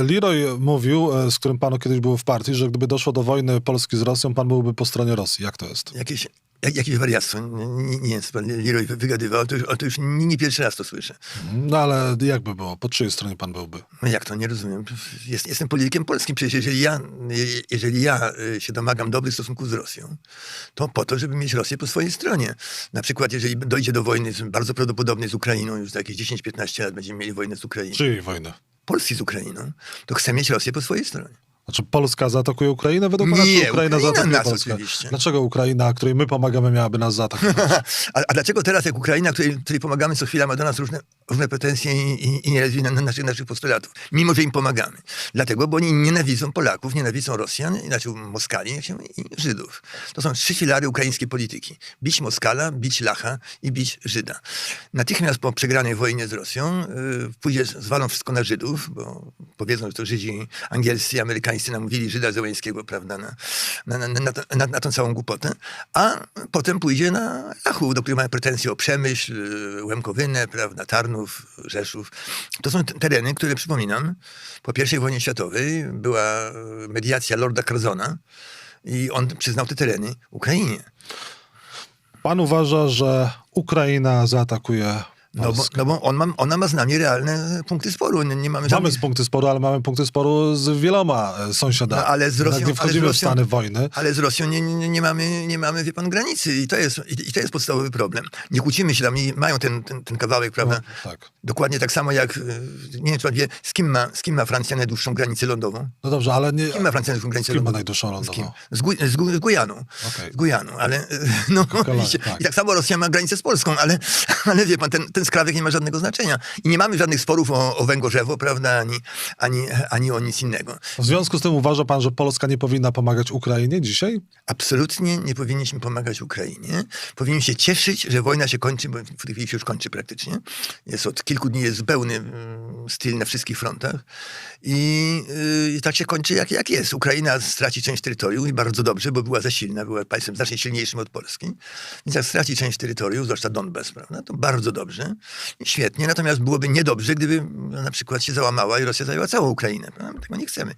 e, Leroy mówił, e, z którym pan kiedyś był w partii, że gdyby doszło do wojny Polski z Rosją, pan byłby po stronie Rosji. Jak to jest? Jakieś, jak, jakieś wariactwo. Nie, nie, wiem, co pan Leroy wygadywał, to, już- to już nie, nie pierwszy raz to słyszę. No ale jakby było? Po czyjej stronie pan byłby? No jak to? Nie rozumiem. Jest, jestem politykiem polskim. Przecież jeżeli ja, je- jeżeli ja y, się domagam dobrych stosunków z Rosją, to po to, żeby mieć Rosję po swojej stronie. Na przykład, jeżeli dojdzie do wojny, bardzo prawdopodobnie z Ukrainą, już za jakieś 10-15 lat będziemy mieli wojnę z Ukrainą, Czyjej wojny? Polski z Ukrainą, to chcę mieć Rosję po swojej stronie. Znaczy Polska zaatakuje Ukrainę? Według pana Nie, Ukraina, Ukraina zaatakuje nas Polskę? oczywiście. Dlaczego Ukraina, której my pomagamy, miałaby nas zaatakować? A, a dlaczego teraz, jak Ukraina, której, której pomagamy co chwila, ma do nas różne, różne pretensje i, i, i nie realizuje na, na naszych, naszych postulatów, mimo że im pomagamy? Dlatego, bo oni nienawidzą Polaków, nienawidzą Rosjan, inaczej Moskali i Żydów. To są trzy filary ukraińskiej polityki. Bić Moskala, bić Lacha i bić Żyda. Natychmiast po przegranej wojnie z Rosją yy, pójdzie, zwalą wszystko na Żydów, bo powiedzą, że to Żydzi angielscy i amerykańscy namówili Żyda Zełańskiego, prawda, na, na, na, na, na, tą całą głupotę, a potem pójdzie na Lachów, do których mają pretensje o Przemyśl, yy, Łemkowynę, prawda, Tarnów, Rzeszów. To są te- tereny, które, przypominam, po I wojnie światowej była yy, mediacja Lorda Curzona i on przyznał te tereny Ukrainie. Pan uważa, że Ukraina zaatakuje No bo, no bo on ma, ona ma z nami realne punkty sporu. Nie, nie mamy Mamy żadnych... z punkty sporu, ale mamy punkty sporu z wieloma e, sąsiadami. No, ale z Rosją- nie ale z wchodzimy w Rosją- stany wojny. Ale z Rosją nie, nie, nie, mamy, nie mamy, wie pan, granicy i to jest, i, i to jest podstawowy problem. Nie kłócimy się tam, i mają ten, ten, ten kawałek, prawda? No, tak. Dokładnie tak samo jak, y, nie wiem czy pan wie, z kim ma, z kim ma Francja najdłuższą granicę lądową? No dobrze, ale nie... Z kim ma Francja najdłuższą Z granicę kim ma lądową? najdłuższą Z kim? lądową? Z, Gu, z, Gu, z Gujaną. Okej. Z Gujaną, ale y, no, Kolej, widzicie, tak. i tak samo Rosja ma granicę z Polską, ale, ale wie pan, ten, ten skrawek nie ma żadnego znaczenia. I nie mamy żadnych sporów o, o węgorzewo, prawda, ani, ani, ani o nic innego. W związku z tym uważa pan, że Polska nie powinna pomagać Ukrainie dzisiaj? Absolutnie nie powinniśmy pomagać Ukrainie. Powinniśmy się cieszyć, że wojna się kończy, bo w tej chwili się już kończy praktycznie. Jest od kilku dni jest zupełny mm, styl na wszystkich frontach. I yy, tak się kończy jak, jak jest. Ukraina straci część terytorium i bardzo dobrze, bo była za silna, była państwem znacznie silniejszym od Polski. Więc jak straci część terytorium, zwłaszcza Donbas, prawda, to bardzo dobrze. Świetnie. Natomiast byłoby niedobrze, gdyby no, na przykład się załamała i Rosja zajęła całą Ukrainę. Tego nie chcemy.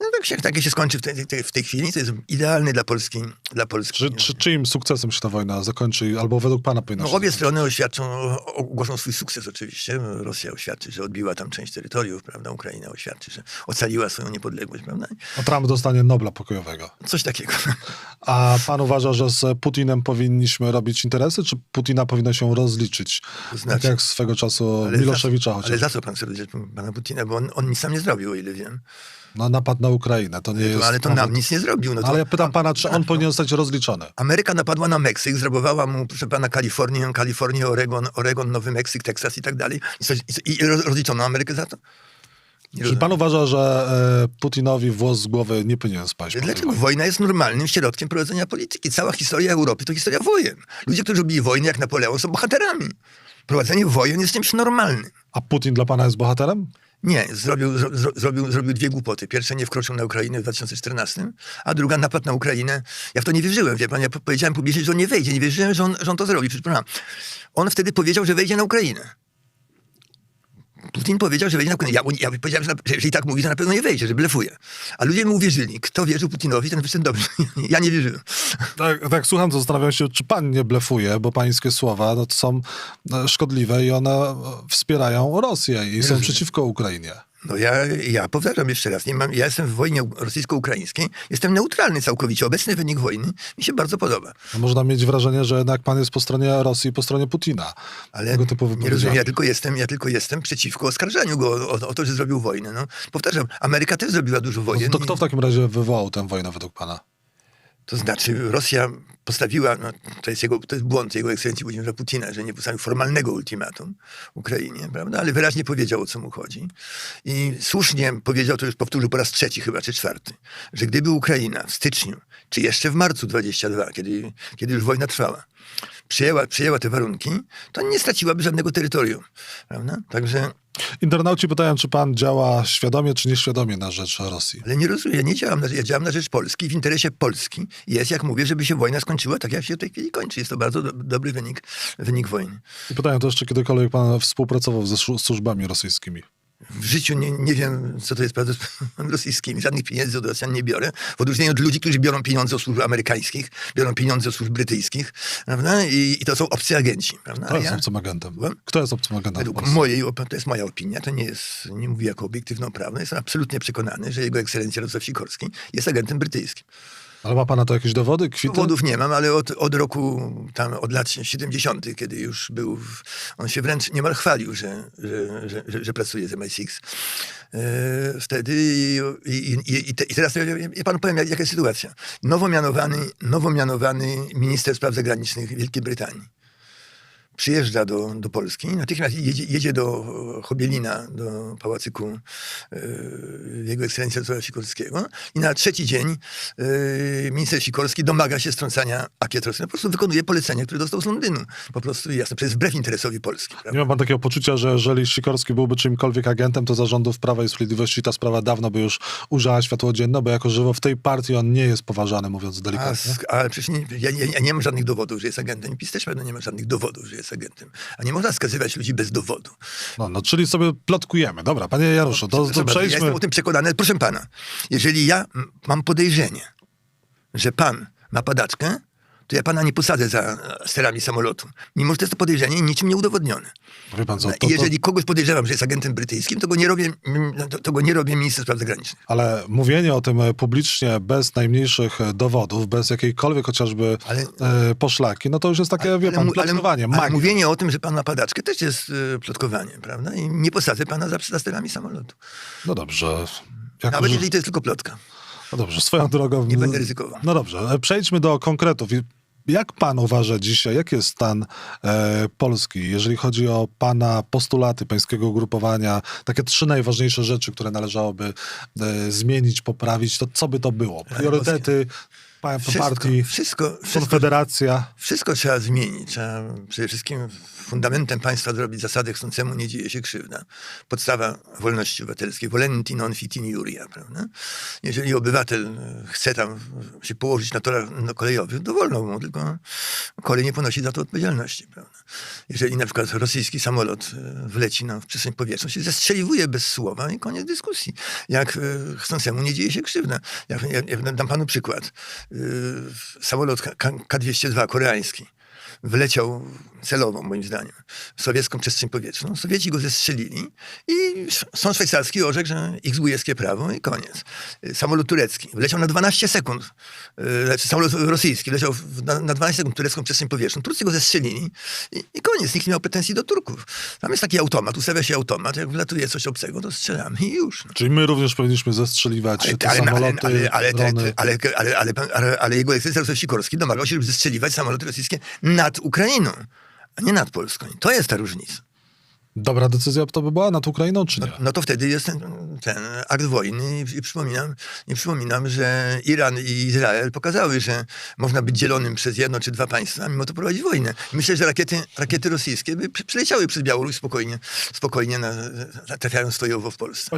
No, tak się, takie się skończy w tej, tej, w tej chwili. To jest idealne dla Polski. Dla Polski. Czy, czy czyim sukcesem się ta wojna zakończy, albo według pana powinna No, się obie strony oświadczą, ogłoszą swój sukces oczywiście. Rosja oświadczy, że odbiła tam część terytoriów, prawda? Ukraina oświadczy, że ocaliła swoją niepodległość, prawda? A Trump dostanie Nobla pokojowego. Coś takiego. A pan uważa, że z Putinem powinniśmy robić interesy, czy Putina powinna się rozliczyć? To znaczy- tak jak swego czasu Ale Miloszewicza za, chociaż. ale za co pan chce rozliczyć pana Putina? Bo on, on nic sam nie zrobił, o ile wiem. No, napad na Ukrainę, to nie jest... Ale to nam nic nie zrobił. No to, Ale ja pytam pana, czy on powinien zostać rozliczony? Ameryka napadła na Meksyk, zrabowała mu, proszę pana, Kalifornię, Kalifornię, Oregon, Oregon, Nowy Meksyk, Teksas i tak dalej. I, coś, i, i roz- rozliczono Amerykę za to? Czy pan uważa, że e, Putinowi włos z głowy nie powinien spaść? Dlaczego? Wojna jest normalnym środkiem prowadzenia polityki. Cała historia Europy to historia wojen. Ludzie, którzy robili wojny jak Napoleon są bohaterami. Prowadzenie wojen jest czymś normalnym. A Putin dla pana jest bohaterem? Nie, zrobił, zro, zro, zrobił, zrobił dwie głupoty. Pierwsza nie wkroczył na Ukrainę w 2014, a druga napad na Ukrainę. Ja w to nie wierzyłem, wie pan, ja po- powiedziałem publicznie, że on nie wejdzie. Nie wierzyłem, że on, że on to zrobi. Przepraszam. On wtedy powiedział, że wejdzie na Ukrainę. Putin powiedział, że wejdzie na Ukrainę. Ja, ja powiedziałem, że, na, że jeżeli tak mówi, to na pewno nie wejdzie, że blefuje. A ludzie mu uwierzyli. Kto wierzył Putinowi, ten wyszedł dobrze. Ja nie wierzyłem. Tak, tak słucham, to zastanawiam się, czy pan nie blefuje, bo pańskie słowa no, to są e, szkodliwe i one e, wspierają Rosję i są rozumiem. przeciwko Ukrainie. No ja, ja powtarzam jeszcze raz, nie mam, ja jestem w wojnie rosyjsko-ukraińskiej, jestem neutralny całkowicie. Obecny wynik wojny mi się bardzo podoba. No, można mieć wrażenie, że jednak pan jest po stronie Rosji, po stronie Putina. Ale nie rozumiem, ja tylko jestem, ja tylko jestem przeciwko oskarżaniu go o, o to, że zrobił wojnę. No, powtarzam, Ameryka też zrobiła dużo No, wojen. to i- kto w takim razie wywołał tę wojnę według pana? To znaczy Rosja postawiła, no, to, jest jego, to jest błąd jego ekscelencji Włodzimierza Putina, że nie postawił formalnego ultimatum Ukrainie, prawda? ale wyraźnie powiedział, o co mu chodzi. I słusznie powiedział, to już powtórzył po raz trzeci chyba, czy czwarty, że gdyby Ukraina w styczniu, czy jeszcze w marcu 22, kiedy, kiedy już wojna trwała, przyjęła, przyjęła te warunki, to nie straciłaby żadnego terytorium. Prawda? Także Internauci pytają, czy pan działa świadomie, czy nieświadomie na rzecz Rosji. Ale nie rozumiem, ja nie działam na, ja działam na rzecz Polski. W interesie Polski jest, jak mówię, żeby się wojna skończyła tak, jak się w tej chwili kończy. Jest to bardzo do, dobry wynik, wynik wojny. I pytają też, czy kiedykolwiek pan współpracował ze słu- służbami rosyjskimi. W życiu nie, nie wiem, co to jest prawda z rosyjskimi. Żadnych pieniędzy od Rosjan nie biorę. W odróżnieniu od ludzi, którzy biorą pieniądze od służb amerykańskich, biorą pieniądze od służb brytyjskich, prawda? I, i to są obcy agenci. Prawda? Kto jest ja, obcym agentem? Słucham? Kto jest obcym agentem? według mojej, to jest moja opinia, to nie jest, nie mówię jako obiektywną prawdę, jestem absolutnie przekonany, że jego ekscelencja Radosław Sikorski jest agentem brytyjskim. Ale ma pana to jakieś dowody, kwity? Powodów nie mam, ale od, od roku, tam od lat 70., kiedy już był, w, on się wręcz niemal chwalił, że, że, że, że, że pracuje z MI6. E, wtedy i, i, i, te, i teraz ja, panu powiem, jak, jaka jest sytuacja. Nowo mianowany, nowo mianowany minister spraw zagranicznych Wielkiej Brytanii przyjeżdża do, do Polski, natychmiast jedzie, jedzie do Chobielina, do pałacyku e, jego ekscelencji Radosława Sikorskiego i na trzeci dzień e, minister Sikorski domaga się strącania Akiet. Po prostu wykonuje polecenie, które dostał z Londynu. Po prostu jasne, przecież wbrew interesowi Polski. Prawda? Nie ma pan takiego poczucia, że jeżeli Sikorski byłby czymkolwiek agentem, to za rządów Prawa i Sprawiedliwości ta sprawa dawno by już ujrzała światło dzienne, bo jako żywo w tej partii on nie jest poważany, mówiąc A, delikatnie. sk- ale przecież nie, ja, ja, ja nie mam żadnych dowodów, że jest agentem. PiS też pewno nie ma żadnych dowodów, że jest agentem. A nie można skazywać ludzi bez dowodu. No, no, czyli sobie plotkujemy. Dobra, panie Jaroszu, to, to bardzo, Ja przejdźmy... jestem o tym przekonany. Proszę pana, jeżeli ja mam podejrzenie, że pan ma padaczkę, to ja pana nie posadzę za e, sterami samolotu. Mimo, że to jest to podejrzenie niczym nie udowodnione. Wie pan co, I to, to, jeżeli kogoś podejrzewam, że jest agentem brytyjskim, to go nie robię, mm, to, to go nie robię minister spraw zagranicznych. ale mówienie o tym e, publicznie bez najmniejszych e, dowodów, bez jakiejkolwiek chociażby Ale- e, poszlaki, no to już jest takie, wie pan, plotkowanie, ale magia. mówienie o tym, że pan ma padaczkę, też jest e, plotkowanie, prawda? I nie posadzę pana za, za sterami samolotu. No dobrze. Jak Nawet jeżeli to jest tylko plotka. No dobrze, swoją drogą. Nie będę ryzykował. No dobrze, e, przejdźmy do konkretów. Jak pan uważa dzisiaj, jaki jest stan e, Polski, jeżeli chodzi o pana postulaty pańskiego ugrupowania, takie trzy najważniejsze rzeczy, które należałoby e, zmienić, poprawić, to co by to było? Priorytety Wszystko, partii, wszystko, wszystko, konfederacja. Wszystko trzeba zmienić. Trzeba przede wszystkim fundamentem państwa zrobić zasady chcącemu nie dzieje się krzywda. Podstawa wolności obywatelskiej. Volenti non fit in iuria, prawda? Jeżeli obywatel chce tam się położyć na torach kolejowych, to wolno mu, tylko kolej nie ponosi za to odpowiedzialności, prawda? Jeżeli na przykład rosyjski samolot e, wleci na w przestrzeń powietrzną, się zestrzeliwuje bez słowa i koniec dyskusji. Jak e, chcącemu nie dzieje się krzywda. Ja, ja, ja dam panu przykład. E, samolot K- K- K-202 koreański wleciał celowo, moim zdaniem, w sowiecką przestrzeń powietrzną. Sowieci go zestrzelili i sąd szwajcarski orzekł, że zbójeckie prawo i koniec. Samolot turecki wleciał na 12 sekund, y, znaczy samolot rosyjski wleciał na, na 12 sekund turecką przestrzeń powietrzną. Turcy go zestrzelili i, i koniec. Nikt nie miał pretensji do Turków. Tam jest taki automat, ustawia się automat, jak wlatuje coś obcego, to strzelamy i już. No. Czyli my również powinniśmy zestrzeliwać Ale, te ale, ale, samoloty, ale, ale, te- drony. ale, ale, ale, ale, ale jego ekscelencja Sikorski domagał się, żeby zestrzeliwać samoloty rosyjskie nad Ukrainą, a nie nad Polską. I to jest ta różnica. Dobra decyzja to by była nad Ukrainą, czy nie? No to wtedy jest ten, ten akt wojny i, i, przypominam, i przypominam, że Iran i Izrael pokazały, że można być dzielonym przez jedno czy dwa państwa, mimo to prowadzić wojnę. Myślę, że rakiety, rakiety rosyjskie by przyleciały przez Białoruś spokojnie, spokojnie na, trafiając stojowo w Polsce.